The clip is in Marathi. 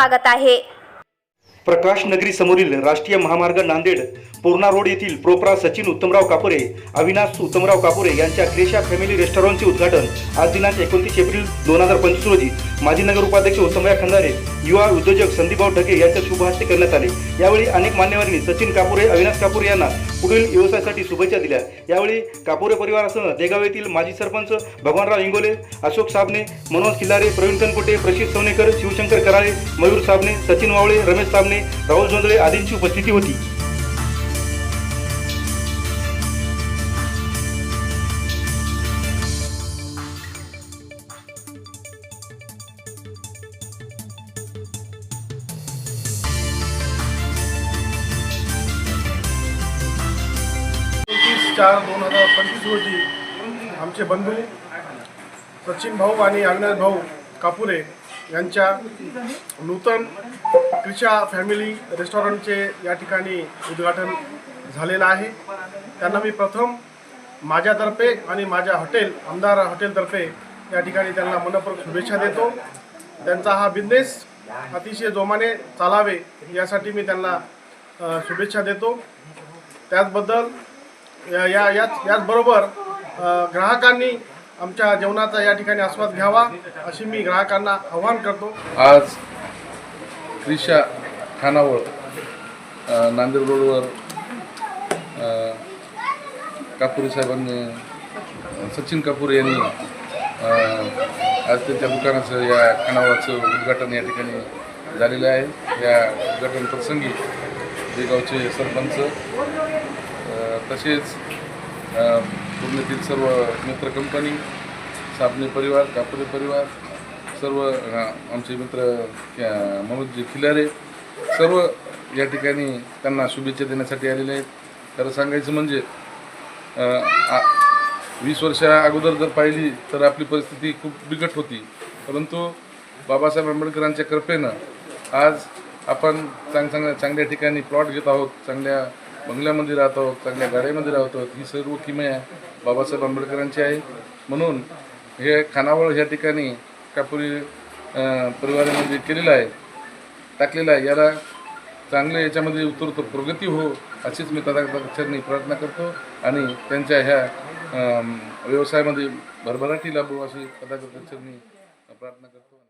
स्वागत आहे. प्रकाश नगरी समोरील राष्ट्रीय महामार्ग नांदेड पूर्णा रोड येथील प्रोपरा सचिन उत्तमराव कापुरे अविनाश उत्तमराव कापुरे यांच्या क्रेशा फॅमिली रेस्टॉरंटचे उद्घाटन आज दिनांक एकोणतीस एप्रिल दोन हजार पंचवीस रोजी माजी नगर उपाध्यक्ष उत्तमराव खंदारे युवा उद्योजक संदीपभाऊ ढगे यांच्या शुभ हस्ते करण्यात आले. यावेळी अनेक मान्यवरांनी सचिन कापुरे अविनाश कापुरे यांना पुढील व्यवसायासाठी शुभेच्छा दिल्या. यावेळी कापुरे परिवारासह देगाव येथील माजी सरपंच भगवानराव इंगोले अशोक साबणे मनोज खिल्लारे प्रवीण तनपुटे प्रशित सोनेकर शिवशंकर कराळे मयूर साबणे सचिन वावळे रमेश साबणे राहुल जोंधळे आदींची उपस्थिती होती. चार दोन हजार पंचवीस रोजी आमचे बंधू सचिन भाऊ आणि अविनाश भाऊ कापुरे यांच्या नूतन क्रिशा फॅमिली रेस्टॉरंटचे या ठिकाणी उद्घाटन झालेलं आहे. त्यांना मी प्रथम माझ्यातर्फे आणि माझ्या हॉटेल आमदार हॉटेलतर्फे या ठिकाणी त्यांना मनपूर्वक शुभेच्छा देतो. त्यांचा हा बिझनेस अतिशय जोमाने चालावे यासाठी मी त्यांना शुभेच्छा देतो. त्याचबद्दल या या याच याचबरोबर ग्राहकांनी आमच्या जेवणाचा या ठिकाणी आस्वाद घ्यावा अशी मी ग्राहकांना आव्हान करतो. आज क्रिशा खानावळ नांदेड रोडवर अ, कापुरे साहेबांनी सचिन कापूर यांनी आज त्यांच्या दुकानाचं या खानावळाचं उद्घाटन या ठिकाणी झालेलं आहे. या उद्घाटन प्रसंगी जे गावचे सरपंच तसेच पुण्यातील सर्व मित्र कंपनी साबणे परिवार कापडे परिवार सर्व आमचे मित्र अ, खिलारे सर्व या ठिकाणी त्यांना शुभेच्छा देण्यासाठी आलेले आहेत. खरं सांगायचं म्हणजे आ- वीस वर्षा अगोदर जर पाहिली तर आपली परिस्थिती खूप बिकट होती. परंतु बाबासाहेब आंबेडकरांच्या कृपेनं आज आपण चांग चांगल्या चांगल्या ठिकाणी प्लॉट घेत आहोत चांगल्या बंगल्यामध्ये राहत आहोत चांगल्या गाड्यामध्ये राहत आहोत ही सर्व किमया बाबासाहेब आंबेडकरांची आहे. म्हणून हे खानावळ ह्या ठिकाणी कापुरी परिवारामध्ये केलेलं आहे टाकलेलं आहे. याला चांगले याच्यामध्ये उतरतो प्रगती हो अशीच मी तथागताचरणी प्रार्थना करतो. आणि त्यांच्या ह्या व्यवसायामध्ये भरभराटी लाभो अशी तथागताचरणी प्रार्थना करतो.